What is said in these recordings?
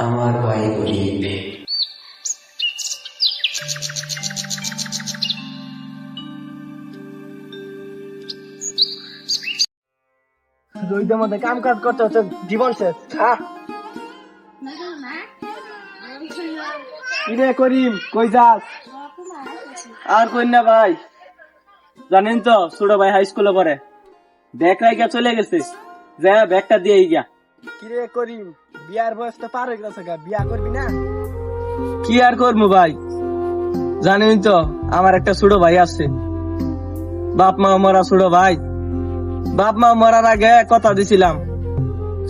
আমার ভাই গরিব। দুইটার মধ্যে কাম কাজ করতে হচ্ছে জীবন শেষ হ্যাঁ কিরে করিম কই যাস? আর কই না ভাই। জানেন তো ছোট ভাই হাই স্কুলে পড়ে। ব্যাগ রাইগা চলে গেছে। যা ব্যাগটা দিয়ে গিয়া। কিরে করিম বিয়ার বয়স তো পার হয়ে গেছে বিয়া করবি না? কি আর করব ভাই? জানেন তো, আমার একটা ছোট ভাই আছে। বাপ মা মরা ছোট ভাই। বাপ মা মরার আগে কথা দিছিলাম।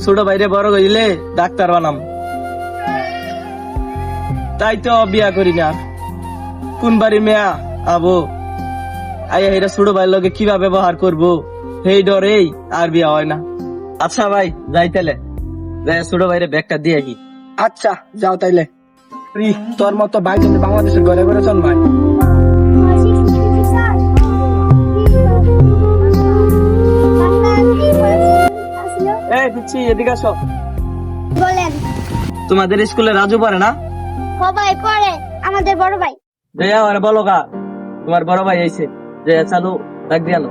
ছোট ভাইরে বড় হইলে ডাক্তার বানাম। তাই তো বিয়া করি না। কোন বাড়ি মেয়া আবো? আইয়া হেরা ছোট ভাইয়ের লগে কীভাবে ব্যবহার করব? সেই ডরেই আর বিয়া হয় না। আচ্ছা ভাই, যাই যাই ছোট ভাইরে ব্যাগটা দিয়ে কি আচ্ছা যাও তাইলে। তোর মতো ভাই কিন্তু বাংলাদেশের ঘরে ঘরে এই পিচ্ছি এদিকে আসো। বলেন। তোমাদের স্কুলে রাজু পড়ে না? সবাই পড়ে আমাদের বড় ভাই। জয়া আর বলো কা তোমার বড় ভাই আইছে। যে চালু রাখ দিয়ে আনো।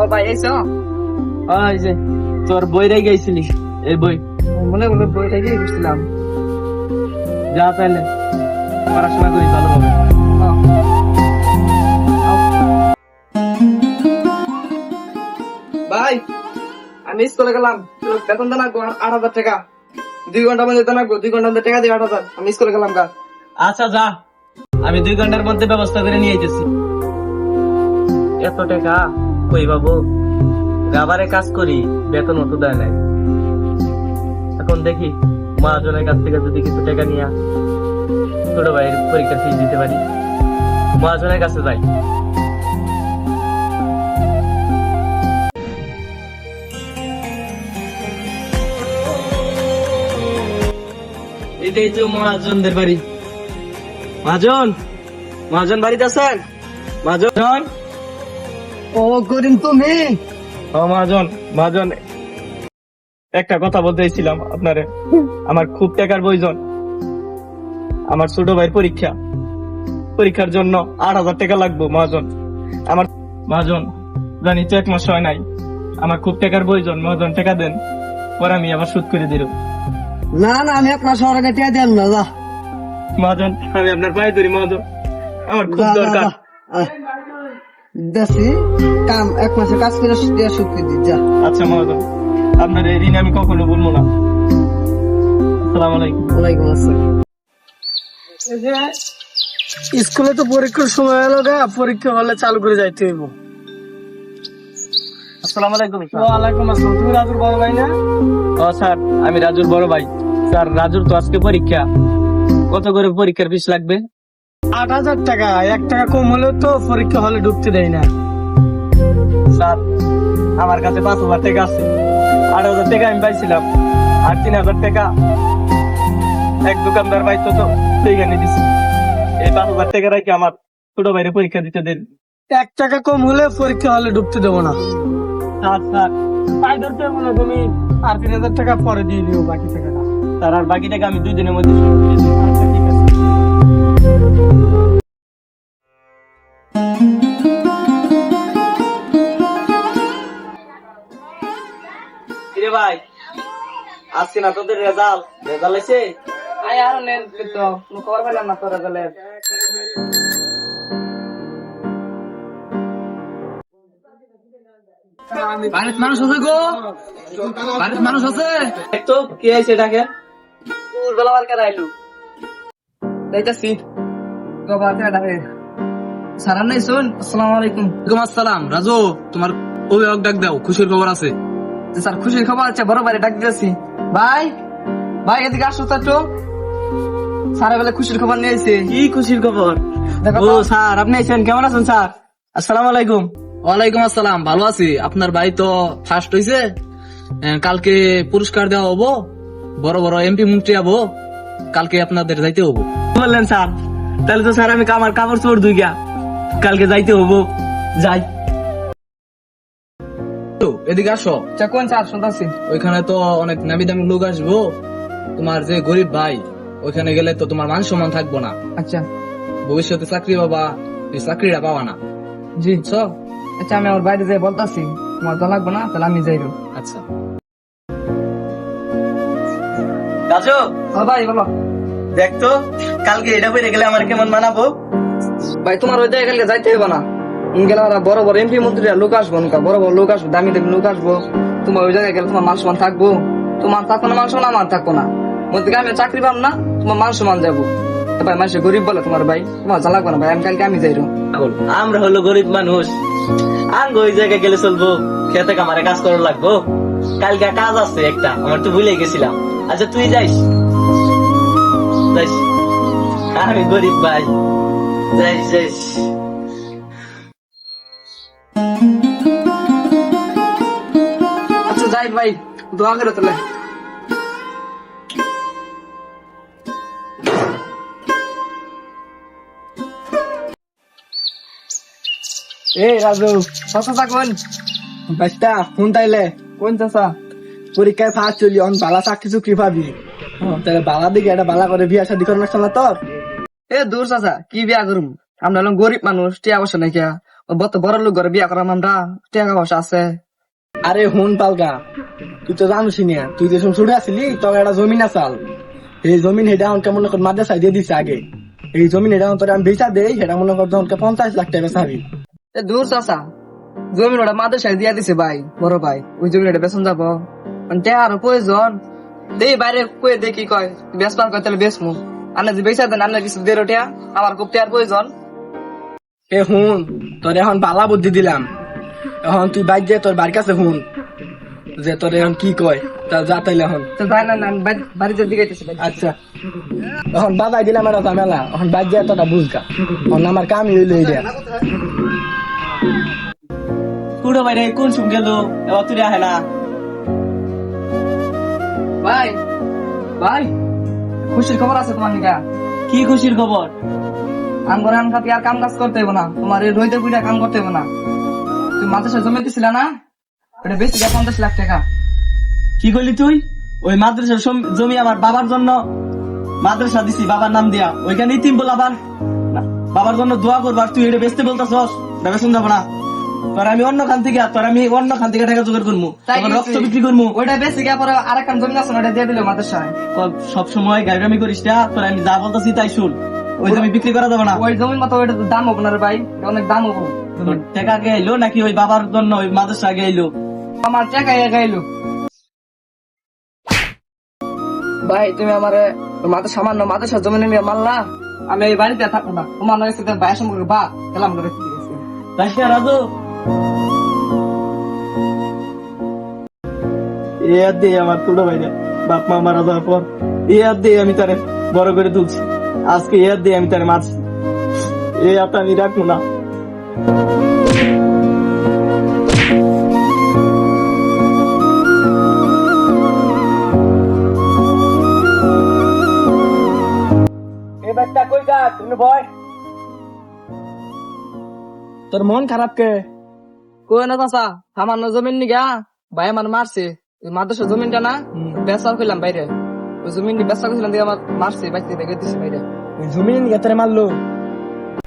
ও ভাই যে তোর বই রে গেছিলি এই বই। মনে মনে বই রেখে গেছিলাম। যা তাহলে পড়াশোনা করি ভালো হবে ভাই আমি স্কুলে গেলাম বেতন দেন আট হাজার টাকা। দুই ঘণ্টা মধ্যে দেন দুই ঘণ্টার মধ্যে টাকা দিয়ে আট হাজার। আমি স্কুলে গেলাম গা। আচ্ছা যা। আমি দুই ঘণ্টার মধ্যে ব্যবস্থা করে নিয়ে যেতেছি এত টাকা? কই বাবু? রাবারে কাজ করি, বেতন অত দেয় নাই। এখন দেখি, মহাজনের কাছ থেকে যদি কিছু টাকা নিয়ে ছোট ভাইয়ের পরীক্ষার ফিস দিতে পারি। মহাজনের কাছে যাই। এটাই তো মহাজনদের বাড়ি। মহাজন মহাজন বাড়িতে আছেন? মহাজন? ও করিম তুমি? ও মহাজন মহাজন একটা কথা বলতে চাইছিলাম আপনারে। আমার খুব টাকার প্রয়োজন আমার ছোট ভাইয়ের পরীক্ষা। পরীক্ষার জন্য আট হাজার টাকা লাগবে মহাজন। আমার মহাজন জানি তো এক মাস হয় নাই। আমার খুব টাকার প্রয়োজন মহাজন টাকা দেন। পরে আমি আবার সুদ করে দিল না না আমি এক মাস ওরা কেটে দেন না মহাজন আমি আপনার পায়ে ধরি মহাজন। আমার খুব দরকার। দেশি কাম এক মাসে কাজ করে দিয়ে শুকিয়ে দি যা। আচ্ছা মহাজন আপনার এই ঋণ আমি কখনো বলব না। আসসালামু আলাইকুম। ওয়ালাইকুম আসসালাম। স্কুলে তো পরীক্ষার সময় হলো গা পরীক্ষা হলে চালু করে যাইতে হইব। আসসালামু আলাইকুম ওয়ালাইকুম আসসালাম। তুমি রাজুর বড় ভাই না? ও স্যার আমি রাজুর বড় ভাই। স্যার রাজুর তো আজকে পরীক্ষা। কত করে পরীক্ষার ফিস লাগবে? আট হাজার টাকা এক টাকা কম হলেও তো পরীক্ষা হলে ঢুকতে দেয় না। স্যার আমার কাছে পাঁচ হাজার টাকা আছে। আট হাজার টাকা আমি পাইছিলাম আর তিন হাজার টাকা এক দোকানদার ভাই তো তো সেইখানে দিছি। এই পাঁচ হাজার টাকা রাখি আমার ছোট ভাইরে পরীক্ষা দিতে দেন। এক টাকা কম হলে পরীক্ষা হলে ঢুকতে দেবো না। স্যার স্যার তাই ধরতে তুমি আর তিন হাজার টাকা পরে দিয়ে দিও বাকি টাকাটা। স্যার আর বাকি টাকা আমি দুই দিনের মধ্যে করে দেব। ঠিক আছে কিরে ভাই আজকে না তোদের রেজাল্ট। রেজাল্ট এসে আয় আর নেন তো খবর পেলাম না তোর রেজাল্টের। বাড়িতে মানুষ আছে গো। মানুষ আছে। তো কে আছে এটাকে? বেলা বার করে আইলু যাইতাছি। সারান নাই শুন আসসালামু আলাইকুম। ওয়ালাইকুম আসসালাম। রাজু তোমার অভিভাবক ডাক দাও খুশির খবর আছে। স্যার খুশির খবর আছে বড় ভাই ডাক দিয়েছি। ভাই ভাই এদিকে আসো তো একটু। স্যার বলে খুশির খবর নিয়ে এসে কি খুশির খবর? ও স্যার আপনি আছেন কেমন আছেন স্যার? আসসালামু আলাইকুম। ওয়ালাইকুম আসসালাম ভালো আছি। আপনার ভাই তো ফার্স্ট হয়েছে কালকে পুরস্কার দেওয়া হব। বড় বড় এমপি মন্ত্রী হব কালকে আপনাদের যাইতে হব। বললেন স্যার? তাহলে তো স্যার আমি আমার কাপড় চোপড় ধুই গা কালকে যাইতে হব। যাই। তো, এদিকে আসো। আচ্ছা কোন স্যার শুনতেছি। ওইখানে তো অনেক নামি দামি লোক আসব। তোমার যে গরিব ভাই ওইখানে গেলে তো তোমার মান সম্মান থাকব না। আচ্ছা। ভবিষ্যতে চাকরি পাবা এই চাকরিটা পাবা না। জি। বুঝছ? আচ্ছা আমি আমার বাইরে যাই বলতাছি। তোমার তো লাগবে না তাহলে আমি যাইব। আচ্ছা। রাজু ভাই বলো। দেখ তো কালকে এটা বেড়ে গেলে আমার কেমন মানাবো? ভাই তোমার ওই জায়গায় যাইতে হবে না। গেলে ওরা বড় বড় এমপি মন্ত্রীরা লোক আসব বড় বড় লোক আসব দামি দামি লোক আসব। তোমার ওই জায়গায় গেলে তোমার মান সম্মান থাকব। তোমার থাকব না মান সম্মান আমার থাকব না। মধ্যে আমি চাকরি না তোমার মান সম্মান যাব। ভাই মানুষ গরিব বলে তোমার ভাই। তোমার যা লাগবে না ভাই আমি কালকে আমি যাইরো। আমরা হলো গরিব মানুষ। আঙ্গ ওই জায়গায় গেলে চলবো। খেতে কামারে কাজ করা লাগবো। কালকে কাজ আছে একটা আমার তো ভুলে গেছিলাম। আচ্ছা তুই যাইস। যাইস। আমি গরিব ভাই। যাইস আচ্ছা যাই ভাই, দোয়া করে তাহলে। এ রাজু, চাচা কোন? বাচ্চা, ফোন তাইলে। কোন চাচা? পরীক্ষায় ফার্স্ট চলি অন বালা চাকরি চুকরি পাবি। তাহলে বালা দিকে এটা বালা করে বিয়া শাদি করার না তোর? এ দূর চাচা কি বিয়া করুম? আমরা হলাম গরিব মানুষ টিয়া বসে নাকি বত বড় লোক ঘরে বিয়া করাম আমরা টিয়া বসে আছে। আরে হুন পালকা তুই তো জানিস না তুই যে ছুটে আসলি তোর একটা জমিন আসাল এই জমিন হেটা আমাকে মনে কর মাদ্রাসায় দিয়ে দিছে আগে। এই জমিন হেটা তোর আমি বেচা দেই সেটা মনে কর তোমাকে পঞ্চাশ লাখ টাকা বেচাবি এ দূর চাচা জমিন ওটা মাদ্রাসায় দিয়া দিছে ভাই বড় ভাই ওই জমিন ওটা বেসন যাব। মানে আরও প্রয়োজন। দেই বাইরে কয়ে দে কি কয় বেশ পার কয় তাহলে বেশ মু আন্না যদি বেচা দেন আন্না কিছু দেড় টিয়া আমার খুব টিয়ার প্রয়োজন। এ হুন তোর এখন বালা বুদ্ধি দিলাম। এখন তুই বাইক যে তোর বাড়ির কাছে হুন যে তোর এখন কি কয় তা যা তাইলে এখন। তো যাই না না আমি বাড়ি- বাড়িতে দিকে আচ্ছা। এখন বাজাই দিলাম একটা ঝামেলা এখন বাইক যে তোটা বুঝকা এখন আমার কামই হইল এইটা কুড়ো বাইরে কোন সুম গেল? এবার তুই আহে না। ভাই ভাই খুশির খবর আছে তোমার নিকা? কি খুশির খবর? আম করে আম খাতি আর কাম কাজ করতে হইব না। তোমার এই রইতে পুইটা কাম করতে হইব না। তুমি মাদ্রাসা জমে দিছিল না? এটা বেশি গা পঞ্চাশ লাখ টাকা। কি করলি তুই? ওই মাদ্রাসার জমি আমার বাবার জন্য মাদ্রাসা দিছি বাবার নাম দিয়া। ওইখানে তিন বল আবার বাবার জন্য দোয়া করবার তুই এটা বেচতে বলতাছস? এটা বেচন যাব না তোর আমি অন্য খান থেকে তোর আমি অন্য খান থেকে টাকা জোগাড় করব তখন রক্ত বিক্রি করব ওইটা বেশি গা পরে আর একটা জমি আছে ওটা দিয়ে দিল মাদ্রাসায় সব সময় গাড়ি করিস না তোর আমি যা বলতাছি তাই শুন। ওই জমি বিক্রি করা যাবে না। ওই জমির মতো ওইটা দাম হব না রে ভাই অনেক দাম হব। টাকা আগে নাকি ওই বাবার জন্য ওই মাদ্রাসা আগে এলো আমার টাকা এ ভাই তুমি আমার মাথা সামান্য মাদ্রাসা জমি নিয়ে মারলা। আমি এই বাড়িতে থাকব না। তোমার নয় সাথে সম্পর্কে বা না, রাজু এ আর দে আমার ছোট ভাইরা বাপ মা মারা যাওয়ার পর। এ আর দে আমি তারে বড় করে তুলছি। আজকে এ আর দে আমি তারে মারছি। এ আর আমি রাখব না। তোর মন খারাপ কে? কই না চাচা? সামান্য জমিন নিগা ভাই আমার মারছে। মাদ্রাসা জমিনটা না বেচা করলাম বাইরে। ওই জমিন বেচা করছিলাম দিয়ে আমার মারছে বাইতে দেখে দিছে বাইরে। ওই জমিন গেতরে মারলো।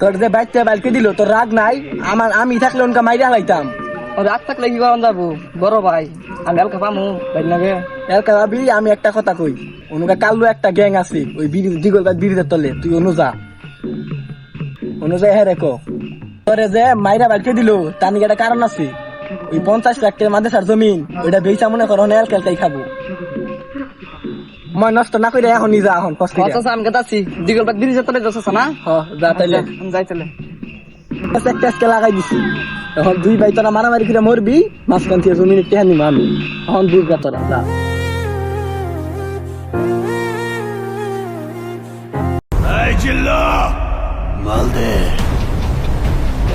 তোর যে বাইকটা বাইকে দিল তোর রাগ নাই? আমার আমি থাকলে ওনকা মাইরা হালাইতাম রাগ থাকলে কি করান যাব? বড় ভাই আমি এলকা পামু ভাই লাগে। এলকা ভাবি আমি একটা কথা কই। অনুকা কালো একটা গ্যাং আছে ওই বিড়ি দিগল বিড়িতে তলে। তুই অনুযা অনুযা হ্যাঁ রেখো তোরে যে মাইরা বাইকে দিল তার নিকে একটা কারণ আছে। ওই পঞ্চাশ লাখ টাকা মাদ্রাসার জমিন ওইটা বেচা মনে করো এল কেলকাই খাব। মই নষ্ট না করে এখন নিজা এখন কষ্ট চাচা আমি গেতাছি দিগল বাদ বিড়ি যেতে যাচ্ছে না? হ যা তাইলে। আমি যাই আচ্ছা, একটা আজকে লাগাই দিছি। এখন দুই ভাই তোরা মারামারি করে মরবি মাঝখান থেকে জমিন টেহানি নিবো আমি এখন দুর্গা তোরা যা। দেখি অবশ্য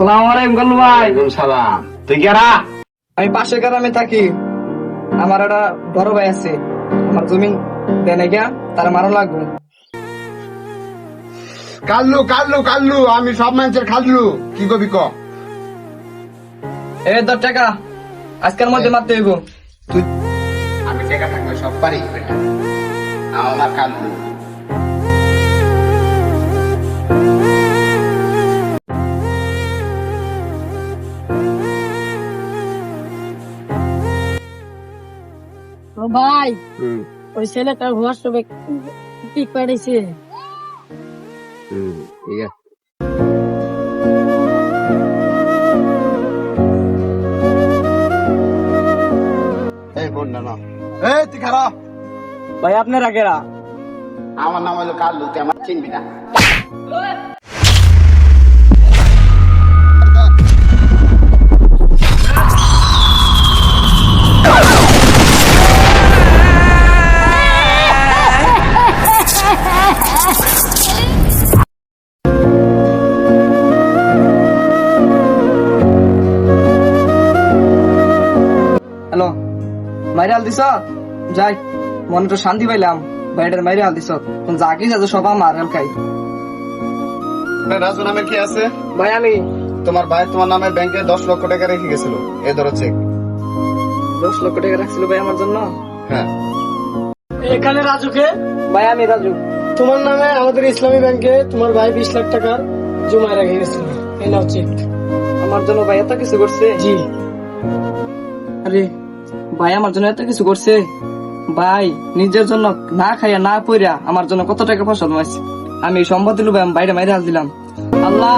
এই সালাম আলাইকুম গল্লু ভাই। সালাম। তুই কেরা আমি পাশের গ্রামে থাকি। আমার একটা বড় ভাই আছে। আমার জমি দেনে গিয়া তারা মারা লাগবে। কাল্লু কাল্লু কাল্লু আমি সব মানুষের খাল্লু। কি কবি ক? এ দশ টাকা আজকের মধ্যে মারতে হইব। তুই আমি টাকা থাকলে সব পারি। আমার কাল্লু ও ভাই ওই ছেলেটা হোয়াটসঅ্যাপে পিক পাঠিয়েছে ঠিক আছে। এই বোন না না। এই তুই খারাপ। ভাই আপনারা কেরা? আমার নাম হলো কাল্লু তুই আমার চিনবি না। দিছ? যাই মনে তো শান্তি পাইলাম বাইরের মাইরে হাল দিছ। কোন যা কি আছে সব আমার হালকাই রাজু নামের কি আছে? ভাই আমি তোমার ভাই তোমার নামে ব্যাংকে দশ লক্ষ টাকা রেখে গেছিল এ ধরো চেক দশ লক্ষ টাকা রাখছিল ভাই আমার জন্য। হ্যাঁ এখানে রাজুকে ভাই আমি রাজু তোমার নামে আমাদের ইসলামী ব্যাংকে তোমার ভাই বিশ লাখ টাকার জমা রেখে গেছিল। এই নাও চেক আমার জন্য ভাই এত কিছু করছে? জি। আরে ভাই আমার জন্য এত কিছু করছে। ভাই, নিজের জন্য না খাইয়া না পইরা আমার জন্য কত টাকা ফসল মাইছে আমি ভাই আমি বাইরে মাইরে হাল দিলাম। আল্লাহ!